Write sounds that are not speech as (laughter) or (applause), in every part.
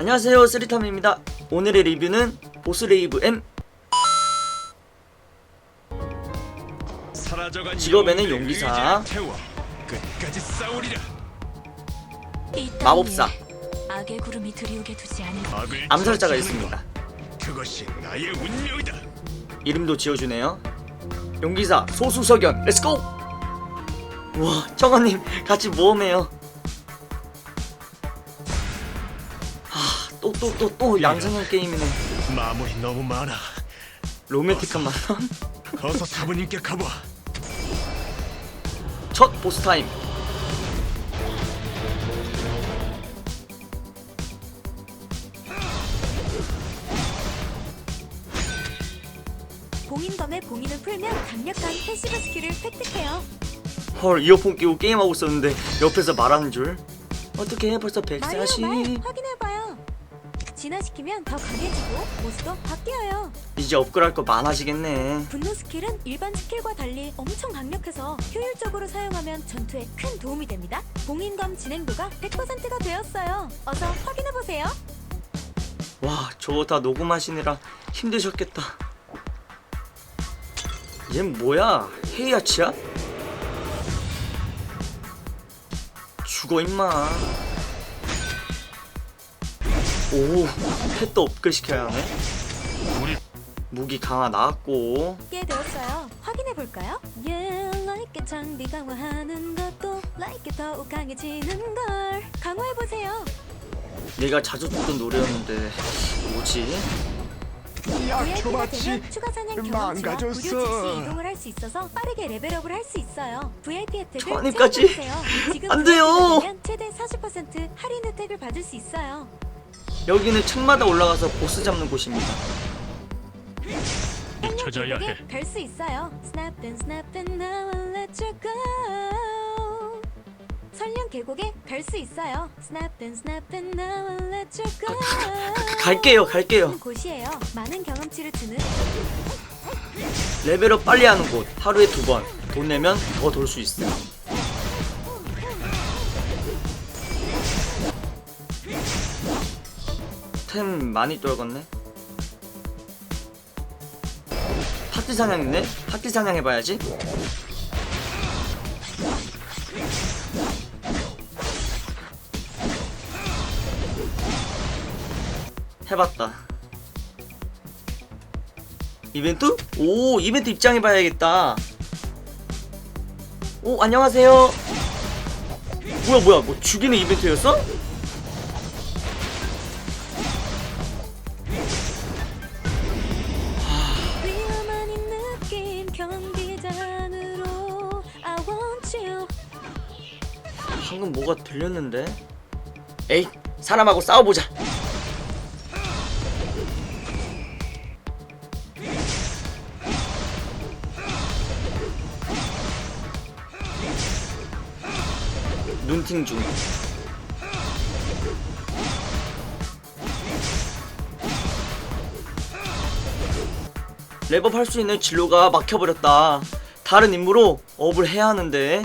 안녕하세요 쓰리탐입니다. 오늘의 리뷰는 보스레이브 M. 직업에는 용기사. 마법사. 암살자가 있습니다. 이름도 지어주네요. 용기사 소수석연 렛츠고 우와 청아님 같이 모험해요 또또또 또 양성형 게임이네 마물이 너무 많아. 로맨틱한 만남 어서 사부님께 가봐. 첫 보스 타임 봉인검의 봉인을 풀면 강력한 패시브 스킬을 획득해요. 헐 이어폰 끼고 게임하고 있었는데 옆에서 말하는 줄 어떻게 벌써 말요 140말 확인해봐요. 진화시키면 더 강해지고 모습도 바뀌어요. 이제 업그레이드 거 많아지겠네 분노 스킬은 일반 스킬과 달리 엄청 강력해서 효율적으로 사용하면 전투에 큰 도움이 됩니다. 봉인검 진행도가 100%가 되었어요. 어서 확인해보세요. 와 저거 다 녹음하시느라 힘드셨겠다 얜 뭐야 헤이아치야? 죽어 임마 오 펫도 업글 시켜야 하네 우리 무기 강화 나왔고 게 되었어요. 확인해 볼까요? Yeah, like it 장비 강화하는 것도 like 더욱 강해지는 걸 강화해 보세요. 내가 자주 듣던 노래였는데 뭐지? VIP가 되면 추가 사냥 경험치와. 무료 즉시 이동을 할 수 있어서 빠르게 레벨업을 할 수 있어요. VIP 혜택을? 체험해보세요. 지금 안 돼요. 최대 40% 할인 혜택을 받을 수 있어요. 여기는 층마다 올라가서 보스 잡는 곳입니다 찾아야 해. 갈수 있어요. Snap and snap and now I'll let you go. 설령 계곡에 갈 수 있어요. Snap and snap and now I'll let you go. 갈게요 갈게요 곳이에요. 많은 경험치를 주는 레벨업 빨리 하는 곳 하루에 두 번 돈 내면 더 돌 수 있어 템 많이 떨궜네 파티 사냥이네? 파티 사냥 해봐야지 해봤다 이벤트? 오 이벤트 입장해봐야겠다 오 안녕하세요 뭐야 뭐야 뭐 죽이는 이벤트였어? 방금 뭐가 들렸는데? 에이 사람하고 싸워보자. 눈팅 중. 랩업 할 수 있는 진로가 막혀버렸다. 다른 임무로 업을 해야 하는데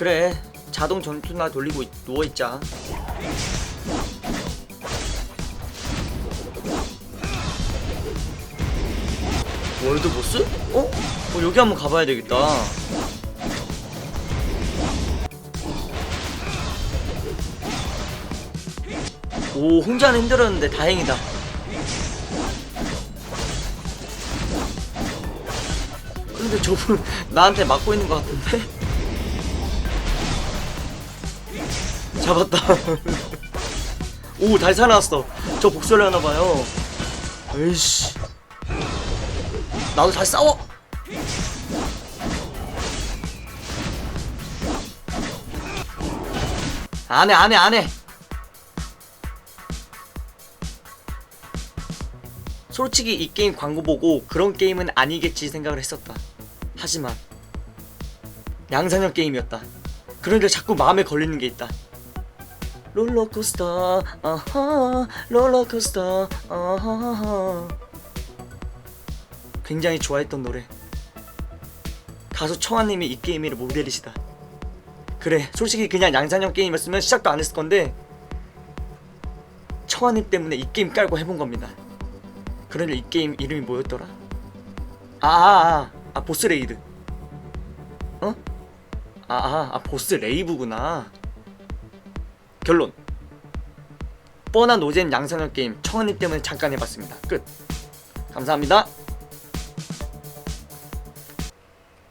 그래 자동 전투나 돌리고 있- 누워있자 월드보스? 어? 어 여기 한번 가봐야 되겠다 오 혼자는 힘들었는데 다행이다 근데 저분 (laughs) 나한테 맞고 있는 것 같은데? 잡았다. (laughs) 오, 달 살아났어. 저 복수를 하나봐요. 에이씨. 나도 잘 싸워! 안 해, 안 해, 안 해! 솔직히 이 게임 광고 보고 그런 게임은 아니겠지 생각을 했었다. 하지만, 양산형 게임이었다. 그런데 자꾸 마음에 걸리는 게 있다. 롤러코스터, 아하, 롤러코스터, 아하. 굉장히 좋아했던 노래. 가수 청아님이 이 게임의 모델이시다. 그래 솔직히 그냥 양산형 게임이었으면 시작도 안 했을 건데 청아님 때문에 이 게임 깔고 해본 겁니다 그런데 이 게임 이름이 뭐였더라? 아, 아, 아, 아 보스 레이드 어? 아, 아, 아 보스 레이브구나 결론. 뻔한 노잼 양산형 게임 청아님 때문에 잠깐 해봤습니다. 끝. 감사합니다